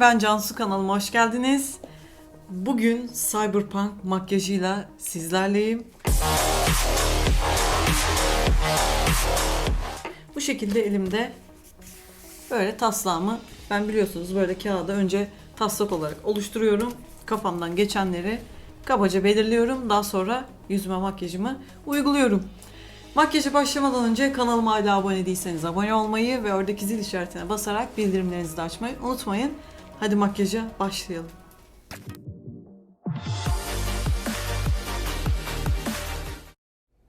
Ben Cansu kanalıma hoş geldiniz. Bugün Cyberpunk makyajıyla sizlerleyim. Bu şekilde elimde böyle taslağımı ben biliyorsunuz böyle kağıda önce taslak olarak oluşturuyorum. Kafamdan geçenleri kabaca belirliyorum. Daha sonra yüzüme makyajımı uyguluyorum. Makyaja başlamadan önce kanalıma hala abone değilseniz abone olmayı ve oradaki zil işaretine basarak bildirimlerinizi de açmayı unutmayın. Hadi makyaja başlayalım.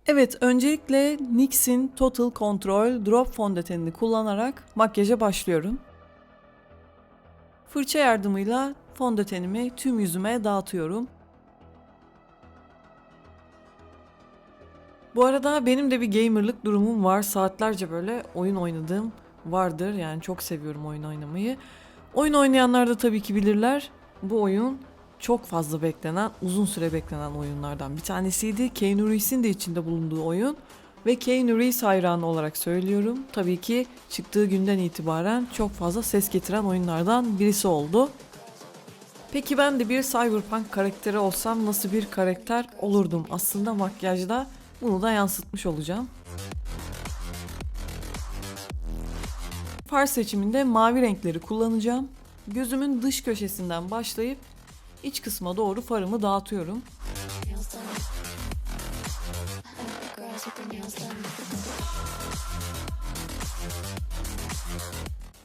Evet, öncelikle NYX'in Total Control Drop fondötenini kullanarak makyaja başlıyorum. Fırça yardımıyla fondötenimi tüm yüzüme dağıtıyorum. Bu arada benim de bir gamerlık durumum var. Saatlerce böyle oyun oynadığım vardır. Yani çok seviyorum oyun oynamayı. Oyun oynayanlar da tabii ki bilirler. Bu oyun çok fazla beklenen, uzun süre beklenen oyunlardan bir tanesiydi. Keanu Reeves'in de içinde bulunduğu oyun. Ve Keanu Reeves hayranı olarak söylüyorum. Tabii ki çıktığı günden itibaren çok fazla ses getiren oyunlardan birisi oldu. Peki ben de bir cyberpunk karakteri olsam nasıl bir karakter olurdum? Aslında makyajda bunu da yansıtmış olacağım. Far seçiminde mavi renkleri kullanacağım. Gözümün dış köşesinden başlayıp iç kısma doğru farımı dağıtıyorum.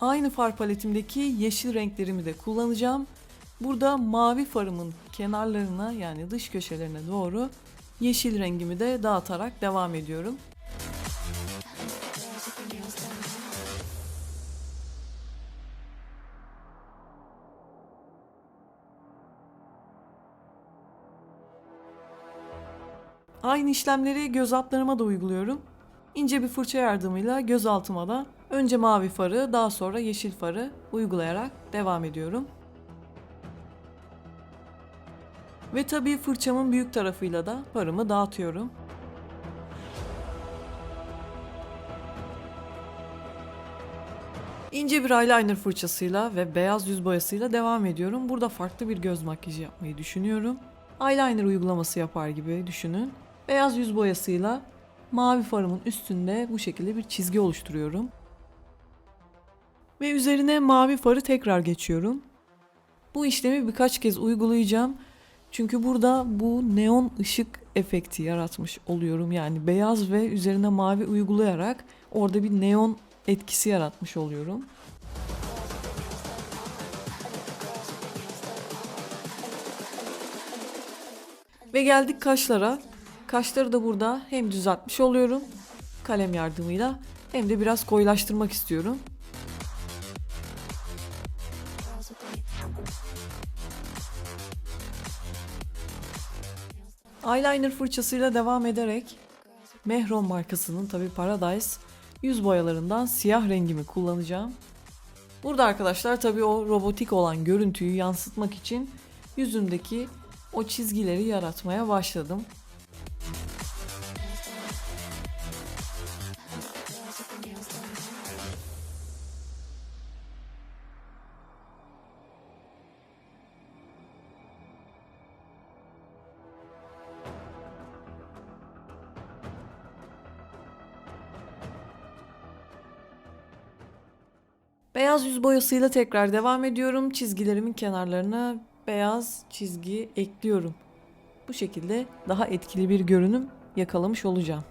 Aynı far paletimdeki yeşil renklerimi de kullanacağım. Burada mavi farımın kenarlarına yani dış köşelerine doğru yeşil rengimi de dağıtarak devam ediyorum. Aynı işlemleri göz altlarıma da uyguluyorum. İnce bir fırça yardımıyla göz altıma da önce mavi farı daha sonra yeşil farı uygulayarak devam ediyorum. Ve tabii fırçamın büyük tarafıyla da farımı dağıtıyorum. İnce bir eyeliner fırçasıyla ve beyaz yüz boyasıyla devam ediyorum. Burada farklı bir göz makyajı yapmayı düşünüyorum. Eyeliner uygulaması yapar gibi düşünün. Beyaz yüz boyasıyla mavi farımın üstünde bu şekilde bir çizgi oluşturuyorum. Ve üzerine mavi farı tekrar geçiyorum. Bu işlemi birkaç kez uygulayacağım. Çünkü burada bu neon ışık efekti yaratmış oluyorum. Yani beyaz ve üzerine mavi uygulayarak orada bir neon etkisi yaratmış oluyorum. Ve geldik kaşlara. Kaşları da burada hem düzeltmiş oluyorum kalem yardımıyla hem de biraz koyulaştırmak istiyorum. Eyeliner fırçasıyla devam ederek Mehron markasının tabi Paradise yüz boyalarından siyah rengimi kullanacağım. Burada arkadaşlar tabi o robotik olan görüntüyü yansıtmak için yüzümdeki o çizgileri yaratmaya başladım. Beyaz yüz boyasıyla tekrar devam ediyorum. Çizgilerimin kenarlarına beyaz çizgi ekliyorum. Bu şekilde daha etkili bir görünüm yakalamış olacağım.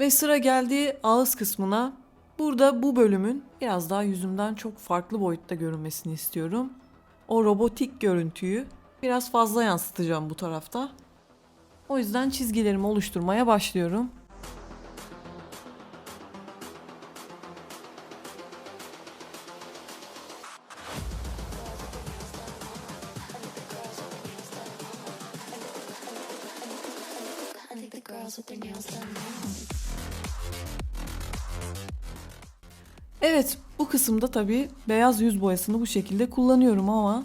Ve sıra geldi ağız kısmına. Burada bu bölümün biraz daha yüzümden çok farklı boyutta görünmesini istiyorum. O robotik görüntüyü biraz fazla yansıtacağım bu tarafta. O yüzden çizgilerimi oluşturmaya başlıyorum. Evet, kısımda tabii beyaz yüz boyasını bu şekilde kullanıyorum ama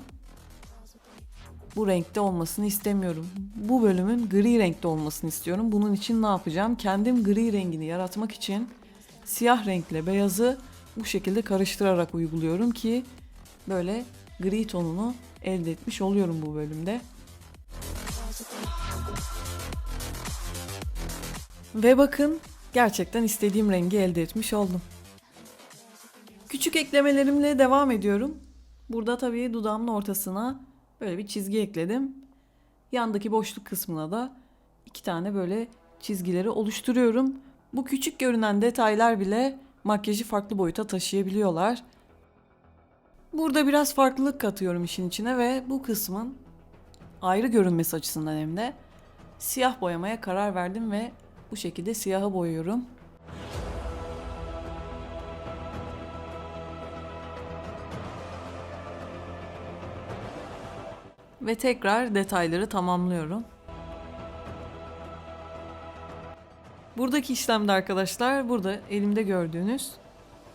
bu renkte olmasını istemiyorum. Bu bölümün gri renkte olmasını istiyorum. Bunun için ne yapacağım? Kendim gri rengini yaratmak için siyah renkle beyazı bu şekilde karıştırarak uyguluyorum ki böyle gri tonunu elde etmiş oluyorum bu bölümde. Ve bakın gerçekten istediğim rengi elde etmiş oldum. Küçük eklemelerimle devam ediyorum. Burada tabii dudağımın ortasına böyle bir çizgi ekledim. Yandaki boşluk kısmına da iki tane böyle çizgileri oluşturuyorum. Bu küçük görünen detaylar bile makyajı farklı boyuta taşıyabiliyorlar. Burada biraz farklılık katıyorum işin içine ve bu kısmın ayrı görünmesi açısından hem de siyah boyamaya karar verdim ve bu şekilde siyaha boyuyorum. Ve tekrar detayları tamamlıyorum. Buradaki işlemde arkadaşlar burada elimde gördüğünüz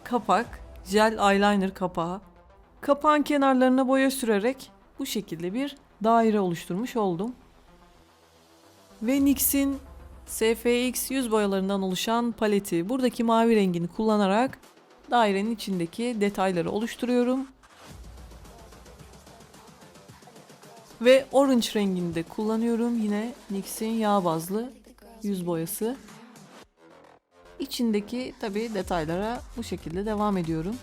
kapak, jel eyeliner kapağı. Kapağın kenarlarına boya sürerek bu şekilde bir daire oluşturmuş oldum. Ve NYX'in SFX yüz boyalarından oluşan paleti buradaki mavi rengini kullanarak dairenin içindeki detayları oluşturuyorum. Ve orange rengini de kullanıyorum. Yine NYX'in yağ bazlı yüz boyası. İçindeki tabi detaylara bu şekilde devam ediyorum.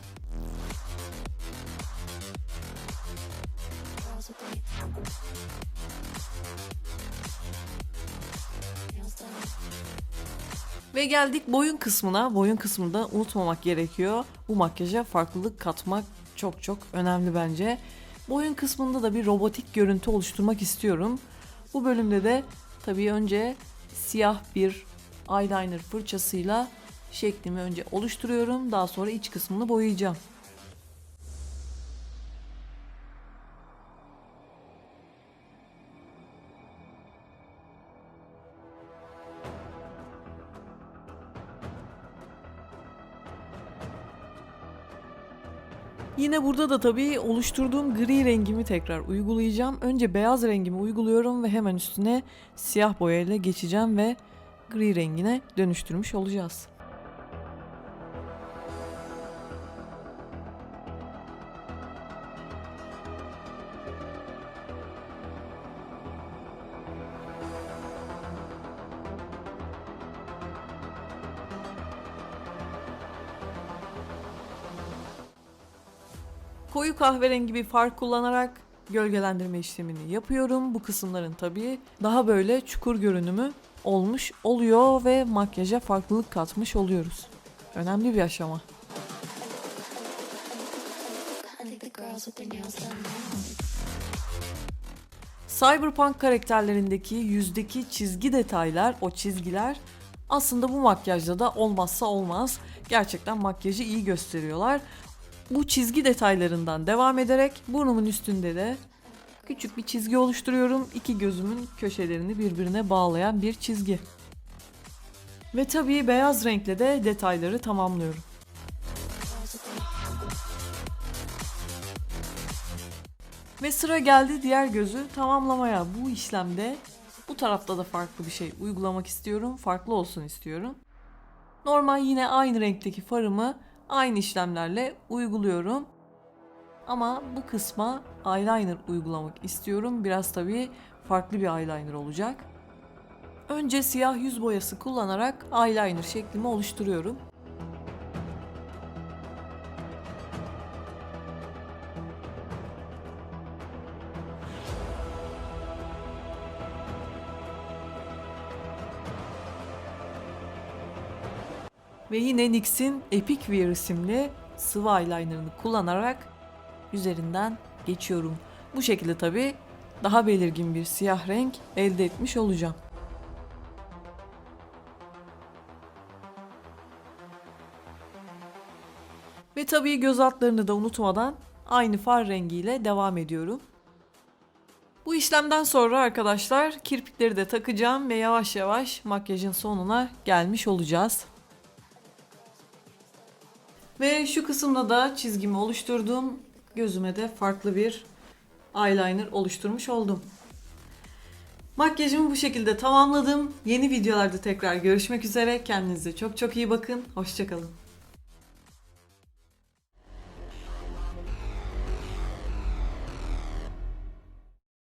Ve geldik boyun kısmına. Boyun kısmında unutmamak gerekiyor. Bu makyaja farklılık katmak çok çok önemli bence. Boyun kısmında da bir robotik görüntü oluşturmak istiyorum. Bu bölümde de tabii önce siyah bir eyeliner fırçasıyla şeklimi önce oluşturuyorum. Daha sonra iç kısmını boyayacağım. Yine burada da tabii oluşturduğum gri rengimi tekrar uygulayacağım. Önce beyaz rengimi uyguluyorum ve hemen üstüne siyah boyayla geçeceğim ve gri rengine dönüştürmüş olacağız. Koyu kahverengi bir far kullanarak gölgelendirme işlemini yapıyorum. Bu kısımların tabii daha böyle çukur görünümü olmuş oluyor ve makyaja farklılık katmış oluyoruz. Önemli bir aşama. Cyberpunk karakterlerindeki yüzdeki çizgi detaylar, o çizgiler aslında bu makyajda da olmazsa olmaz. Gerçekten makyajı iyi gösteriyorlar. Bu çizgi detaylarından devam ederek burnumun üstünde de küçük bir çizgi oluşturuyorum. İki gözümün köşelerini birbirine bağlayan bir çizgi. Ve tabii beyaz renkle de detayları tamamlıyorum. Ve sıra geldi diğer gözü tamamlamaya. Bu işlemde bu tarafta da farklı bir şey uygulamak istiyorum. Farklı olsun istiyorum. Normal yine aynı renkteki farımı aynı işlemlerle uyguluyorum. Ama bu kısma eyeliner uygulamak istiyorum. Biraz tabii farklı bir eyeliner olacak. Önce siyah yüz boyası kullanarak eyeliner şeklimi oluşturuyorum. Ve yine NYX'in Epic Wear isimli sıvı eyelinerını kullanarak üzerinden geçiyorum. Bu şekilde tabi daha belirgin bir siyah renk elde etmiş olacağım. Ve tabii göz altlarını da unutmadan aynı far rengiyle devam ediyorum. Bu işlemden sonra arkadaşlar kirpikleri de takacağım ve yavaş yavaş makyajın sonuna gelmiş olacağız. Ve şu kısımda da çizgimi oluşturdum. Gözüme de farklı bir eyeliner oluşturmuş oldum. Makyajımı bu şekilde tamamladım. Yeni videolarda tekrar görüşmek üzere. Kendinize çok çok iyi bakın. Hoşçakalın.